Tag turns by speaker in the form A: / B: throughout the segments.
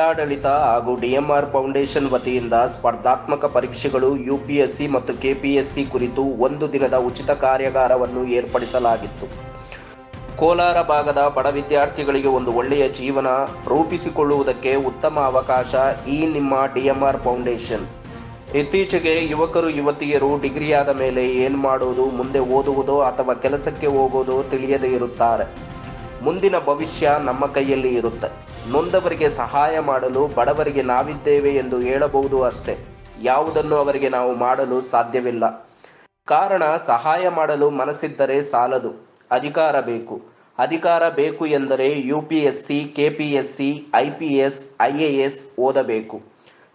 A: ಜಿಲ್ಲಾಡಳಿತ ಹಾಗೂ ಡಿಎಂಆರ್ ಫೌಂಡೇಶನ್ ವತಿಯಿಂದ ಸ್ಪರ್ಧಾತ್ಮಕ ಪರೀಕ್ಷೆಗಳು ಯುಪಿಎಸ್ಸಿ ಮತ್ತು ಕೆಪಿಎಸ್ಸಿ ಕುರಿತು ಒಂದು ದಿನದ ಉಚಿತ ಕಾರ್ಯಾಗಾರವನ್ನು ಏರ್ಪಡಿಸಲಾಗಿತ್ತು. ಕೋಲಾರ ಭಾಗದ ಬಡ ವಿದ್ಯಾರ್ಥಿಗಳಿಗೆ ಒಂದು ಒಳ್ಳೆಯ ಜೀವನ ರೂಪಿಸಿಕೊಳ್ಳುವುದಕ್ಕೆ ಉತ್ತಮ ಅವಕಾಶ ಈ ನಿಮ್ಮ ಡಿಎಂಆರ್ ಫೌಂಡೇಶನ್. ಇತ್ತೀಚೆಗೆ ಯುವಕರು ಯುವತಿಯರು ಡಿಗ್ರಿಯಾದ ಮೇಲೆ ಏನು ಮಾಡುವುದು, ಮುಂದೆ ಓದುವುದೋ ಅಥವಾ ಕೆಲಸಕ್ಕೆ ಹೋಗೋದೋ ತಿಳಿಯದೇ ಇರುತ್ತಾರೆ. ಮುಂದಿನ ಭವಿಷ್ಯ ನಮ್ಮ ಕೈಯಲ್ಲಿ ಇರುತ್ತೆ. ನೊಂದವರಿಗೆ ಸಹಾಯ ಮಾಡಲು ಬಡವರಿಗೆ ನಾವಿದ್ದೇವೆ ಎಂದು ಹೇಳಬಹುದು ಅಷ್ಟೇ. ಯಾವುದನ್ನು ಅವರಿಗೆ ನಾವು ಮಾಡಲು ಸಾಧ್ಯವಿಲ್ಲ. ಕಾರಣ ಸಹಾಯ ಮಾಡಲು ಮನಸ್ಸಿದ್ದರೆ ಸಾಲದು. ಅಧಿಕಾರ ಬೇಕು. ಅಧಿಕಾರ ಬೇಕು ಎಂದರೆ U P S C, K P S C, I P S, I A S ಓದಬೇಕು.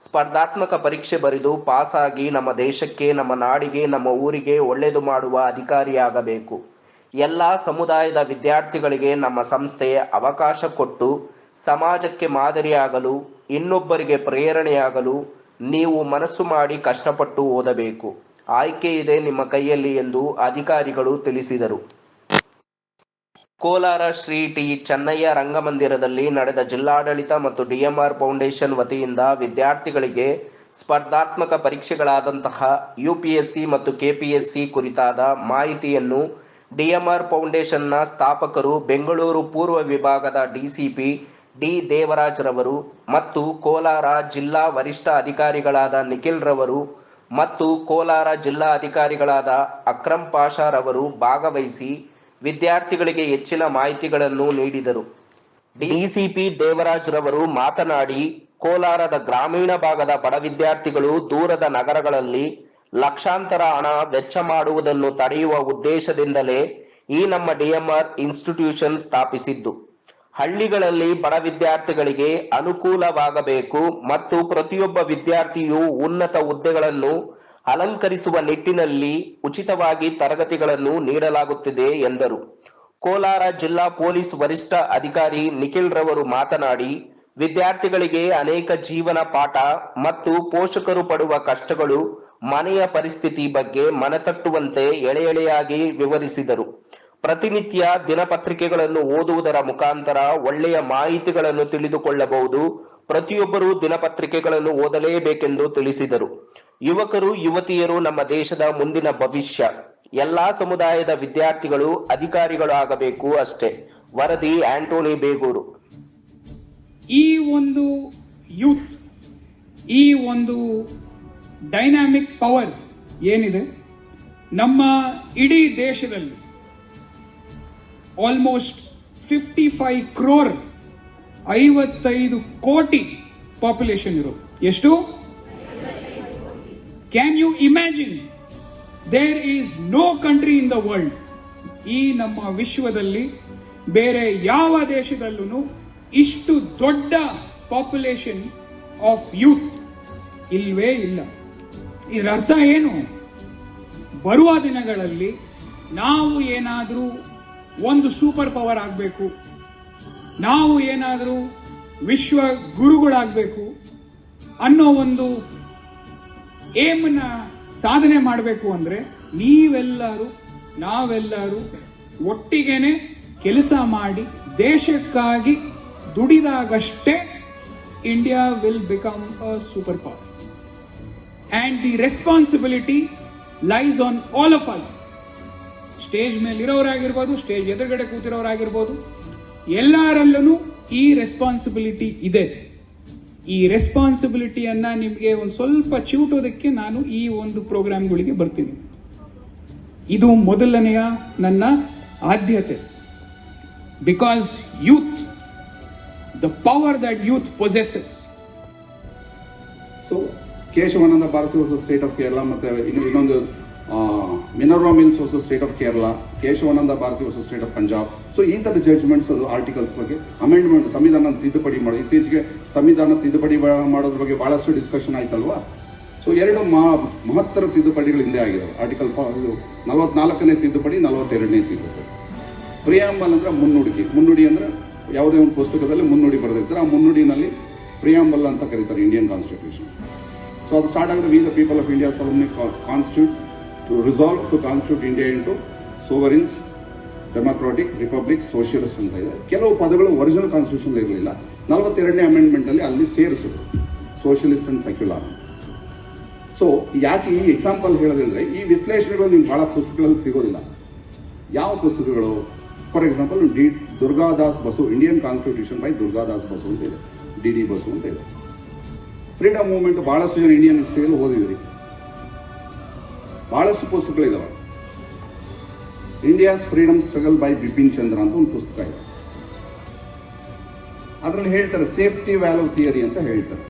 A: ಸ್ಪರ್ಧಾತ್ಮಕ ಪರೀಕ್ಷೆ ಬರೆದು ಪಾಸಾಗಿ ನಮ್ಮ ದೇಶಕ್ಕೆ, ನಮ್ಮ ನಾಡಿಗೆ, ನಮ್ಮ ಊರಿಗೆ ಒಳ್ಳೆಯದು ಮಾಡುವ ಅಧಿಕಾರಿಯಾಗಬೇಕು. ಎಲ್ಲ ಸಮುದಾಯದ ವಿದ್ಯಾರ್ಥಿಗಳಿಗೆ ನಮ್ಮ ಸಂಸ್ಥೆ ಅವಕಾಶ ಕೊಟ್ಟು ಸಮಾಜಕ್ಕೆ ಮಾದರಿಯಾಗಲು, ಇನ್ನೊಬ್ಬರಿಗೆ ಪ್ರೇರಣೆಯಾಗಲು ನೀವು ಮನಸ್ಸು ಮಾಡಿ ಕಷ್ಟಪಟ್ಟು ಓದಬೇಕು. ಆಯ್ಕೆ ಇದೆ ನಿಮ್ಮ ಕೈಯಲ್ಲಿ ಎಂದು ಅಧಿಕಾರಿಗಳು ತಿಳಿಸಿದರು. ಕೋಲಾರ ಶ್ರೀ ಟಿ ಚೆನ್ನಯ್ಯ ರಂಗಮಂದಿರದಲ್ಲಿ ನಡೆದ ಜಿಲ್ಲಾಡಳಿತ ಮತ್ತು ಡಿಎಂಆರ್ ಫೌಂಡೇಶನ್ ವತಿಯಿಂದ ವಿದ್ಯಾರ್ಥಿಗಳಿಗೆ ಸ್ಪರ್ಧಾತ್ಮಕ ಪರೀಕ್ಷೆಗಳಾದಂತಹ ಯುಪಿಎಸ್ಸಿ ಮತ್ತು ಕೆಪಿಎಸ್ಸಿ ಕುರಿತಾದ ಮಾಹಿತಿಯನ್ನು ಡಿಎಂಆರ್ ಫೌಂಡೇಶನ್ನ ಸ್ಥಾಪಕರು ಬೆಂಗಳೂರು ಪೂರ್ವ ವಿಭಾಗದ ಡಿಸಿಪಿ ಡಿ. ದೇವರಾಜ್ ರವರು ಮತ್ತು ಕೋಲಾರ ಜಿಲ್ಲಾ ವರಿಷ್ಠ ಅಧಿಕಾರಿಗಳಾದ ನಿಖಿಲ್ ರವರು ಮತ್ತು ಕೋಲಾರ ಜಿಲ್ಲಾ ಅಧಿಕಾರಿಗಳಾದ ಅಕ್ರಮ್ ಪಾಷಾರವರು ಭಾಗವಹಿಸಿ ವಿದ್ಯಾರ್ಥಿಗಳಿಗೆ ಹೆಚ್ಚಿನ ಮಾಹಿತಿಗಳನ್ನು ನೀಡಿದರು. ಡಿಸಿಪಿ ದೇವರಾಜ್ ರವರು ಮಾತನಾಡಿ, ಕೋಲಾರದ ಗ್ರಾಮೀಣ ಭಾಗದ ಬಡ ವಿದ್ಯಾರ್ಥಿಗಳು ದೂರದ ನಗರಗಳಲ್ಲಿ ಲಕ್ಷಾಂತರ ಹಣ ವೆಚ್ಚ ಮಾಡುವುದನ್ನು ತಡೆಯುವ ಉದ್ದೇಶದಿಂದಲೇ ಈ ನಮ್ಮ ಡಿಎಂಆರ್ ಇನ್ಸ್ಟಿಟ್ಯೂಷನ್ ಸ್ಥಾಪಿಸಿದ್ದು. ಹಳ್ಳಿಗಳಲ್ಲಿ ಬಡ ವಿದ್ಯಾರ್ಥಿಗಳಿಗೆ ಅನುಕೂಲವಾಗಬೇಕು ಮತ್ತು ಪ್ರತಿಯೊಬ್ಬ ವಿದ್ಯಾರ್ಥಿಯು ಉನ್ನತ ಹುದ್ದೆಗಳನ್ನು ಅಲಂಕರಿಸುವ ನಿಟ್ಟಿನಲ್ಲಿ ಉಚಿತವಾಗಿ ತರಗತಿಗಳನ್ನು ನೀಡಲಾಗುತ್ತಿದೆ ಎಂದರು. ಕೋಲಾರ ಜಿಲ್ಲಾ ಪೊಲೀಸ್ ವರಿಷ್ಠ ಅಧಿಕಾರಿ ನಿಖಿಲ್ ರವರು ಮಾತನಾಡಿ, ವಿದ್ಯಾರ್ಥಿಗಳಿಗೆ ಅನೇಕ ಜೀವನ ಪಾಠ ಮತ್ತು ಪೋಷಕರು ಪಡುವ ಕಷ್ಟಗಳು ಮನೆಯ ಪರಿಸ್ಥಿತಿ ಬಗ್ಗೆ ಮನತಟ್ಟುವಂತೆ ಎಳೆ ಎಳೆಯಾಗಿ ವಿವರಿಸಿದರು. ಪ್ರತಿನಿತ್ಯ ದಿನಪತ್ರಿಕೆಗಳನ್ನು ಓದುವುದರ ಮುಖಾಂತರ ಒಳ್ಳೆಯ ಮಾಹಿತಿಗಳನ್ನು ತಿಳಿದುಕೊಳ್ಳಬಹುದು. ಪ್ರತಿಯೊಬ್ಬರೂ ದಿನಪತ್ರಿಕೆಗಳನ್ನು ಓದಲೇಬೇಕೆಂದು ತಿಳಿಸಿದರು. ಯುವಕರು, ಯುವತಿಯರು ನಮ್ಮ ದೇಶದ ಮುಂದಿನ ಭವಿಷ್ಯ. ಎಲ್ಲಾ ಸಮುದಾಯದ ವಿದ್ಯಾರ್ಥಿಗಳು, ಅಧಿಕಾರಿಗಳು ಆಗಬೇಕು ಅಷ್ಟೇ. ವರದಿ ಆಂಟೋನಿ ಬೇಗೂರು.
B: ಈ ಒಂದು ಯೂತ್, ಈ ಒಂದು ಡೈನಾಮಿಕ್ ಪವರ್ ಏನಿದೆ? ನಮ್ಮ ಇಡೀ ದೇಶದಲ್ಲಿ ಆಲ್ಮೋಸ್ಟ್ ಫಿಫ್ಟಿ ಫೈವ್ ಕ್ರೋರ್ ಐವತ್ತೈದು ಕೋಟಿ ಪಾಪ್ಯುಲೇಷನ್ ಇರೋ. ಎಷ್ಟು? Can you imagine there is no country in the world ಈ ನಮ್ಮ ವಿಶ್ವದಲ್ಲಿ ಬೇರೆ ಯಾವ ದೇಶದಲ್ಲೂ ಇಷ್ಟು ದೊಡ್ಡ ಪಾಪ್ಯುಲೇಷನ್ ಆಫ್ ಯೂತ್ ಇಲ್ವೇ ಇಲ್ಲ. ಇದರ ಅರ್ಥ ಏನು? ಬರುವ ದಿನಗಳಲ್ಲಿ ನಾವು ಏನಾದರೂ ಒಂದು ಸೂಪರ್ ಪವರ್ ಆಗಬೇಕು. ನಾವು ಏನಾದರೂ ವಿಶ್ವ ಗುರುಗಳಾಗಬೇಕು ಅನ್ನೋ ಒಂದು ಏಮ್ನ ಸಾಧನೆ ಮಾಡಬೇಕು ಅಂದರೆ ನೀವೆಲ್ಲರೂ, ನಾವೆಲ್ಲರೂ ಒಟ್ಟಿಗೆನೆ ಕೆಲಸ ಮಾಡಿ ದೇಶಕ್ಕಾಗಿ ದುಡಿದಾಗಷ್ಟೇ India will become a super power and the responsibility lies on all of us stage ಮೇಲೆ ಇರೋರಾಗಿರ್ಬೋದು ಸ್ಟೇಜ್ ಎದುರುಗಡೆ ಕೂತಿರೋರಾಗಿರ್ಬೋದು ಎಲ್ಲರಲ್ಲೂ ಈ ರೆಸ್ಪಾನ್ಸಿಬಿಲಿಟಿ ಇದೆ. ಈ ರೆಸ್ಪಾನ್ಸಿಬಿಲಿಟಿಯನ್ನು ನಿಮಗೆ ಒಂದು ಸ್ವಲ್ಪ ಚಿವುಟೋದಕ್ಕೆ ನಾನು ಈ ಒಂದು ಪ್ರೋಗ್ರಾಮ್ಗಳಿಗೆ ಬರ್ತೀನಿ. ಇದು ಮೊದಲನೆಯ ನನ್ನ ಆದ್ಯತೆ. Because youth the power that youth possesses
C: so Keshavananda Bharatiya state of Kerala ಮತ್ತೆ ಇನ್ನೊಂದು Minerva Mills versus state of Kerala Keshavananda Bharati versus state of Punjab so ಈ ಥರದ ಜಡ್ಜ್ಮೆಂಟ್ಸ್ ಅದು ಆರ್ಟಿಕಲ್ಸ್ ಬಗ್ಗೆ ಅಮೆಂಡ್ಮೆಂಟ್ ಸಂವಿಧಾನ ತಿದ್ದುಪಡಿ ಮಾಡಿ. ಇತ್ತೀಚೆಗೆ ಸಂವಿಧಾನ ತಿದ್ದುಪಡಿ ಮಾಡೋದ್ರ ಬಗ್ಗೆ ಭಾಳಷ್ಟು ಡಿಸ್ಕಷನ್ ಆಯ್ತಲ್ವಾ? ಸೊ ಎರಡು ಮಹತ್ತರ ತಿದ್ದುಪಡಿಗಳು ಹಿಂದೆ ಆಗಿದೆ ಆರ್ಟಿಕಲ್ ನಲವತ್ನಾಲ್ಕನೇ ತಿದ್ದುಪಡಿ, ನಲವತ್ತೆರಡನೇ ತಿದ್ದುಪಡಿ. ಪ್ರಿಯಾಂಬಲ್ ಅಂದರೆ ಮುನ್ನುಡಿ. ಮುನ್ನುಡಿ ಅಂದರೆ ಯಾವುದೇ ಒಂದು ಪುಸ್ತಕದಲ್ಲಿ ಮುನ್ನುಡಿ ಬರೆದಿರ್ತಾರೆ. ಆ ಮುನ್ನುಡಿನಲ್ಲಿ ಪ್ರಿಯಾಂಬಲ್ ಅಂತ ಕರೀತಾರೆ ಇಂಡಿಯನ್ ಕಾನ್ಸ್ಟಿಟ್ಯೂಷನ್ ಸೊ ಅದು ಸ್ಟಾರ್ಟ್ ಆಗಿದೆ we the people of India solemnly constitute to resolve to constitute India into sovereigns democratic republic socialist ಅಂತ ಇದೆ. ಕೆಲವು ಪದಗಳು ಒರಿಜಿನಲ್ ಕಾನ್ಸ್ಟಿಟ್ಯೂಷನ್ ಇರಲಿಲ್ಲ. ನಲವತ್ತೆರಡನೇ ಅಮೆಂಡ್ಮೆಂಟ್ ಅಲ್ಲಿ ಅಲ್ಲಿ ಸೇರಿಸಿದ್ರು. ಸೋಷಿಯಲಿಸ್ಟ್ ಅಂಡ್ ಸೆಕ್ಯುಲರ್ ಸೊ ಯಾಕೆ ಈ ಎಕ್ಸಾಂಪಲ್ ಹೇಳೋದಂದ್ರೆ, ಈ ವಿಶ್ಲೇಷಣೆಗಳು ನಿಮ್ಗೆ ಬಹಳ ಪುಸ್ತಕಗಳಲ್ಲಿ ಸಿಗೋದಿಲ್ಲ. ಯಾವ ಪುಸ್ತಕಗಳು? For example D, Durgadas Basu Indian constitution by Durgadas Basu ಅಂತ ಇದೆ. ಡಿ ಡಿ ಬಸು ಅಂತ ಇದೆ. ಫ್ರೀಡಮ್ ಮೂವ್ಮೆಂಟ್ ಬಹಳಷ್ಟು ಜನ ಇಂಡಿಯನ್ ಹಿಸ್ಟ್ರಿಯಲ್ಲಿ ಓದಿದ್ರಿ. ಬಹಳಷ್ಟು ಪುಸ್ತಕಗಳಿದಾವೆ India's freedom struggle by Bipin Chandra ಅಂತ ಒಂದು ಪುಸ್ತಕ ಇದೆ. ಅದರಲ್ಲಿ ಹೇಳ್ತಾರೆ ಸೇಫ್ಟಿ ವ್ಯಾಲ್ಯೂ ಥಿಯರಿ ಅಂತ ಹೇಳ್ತಾರೆ.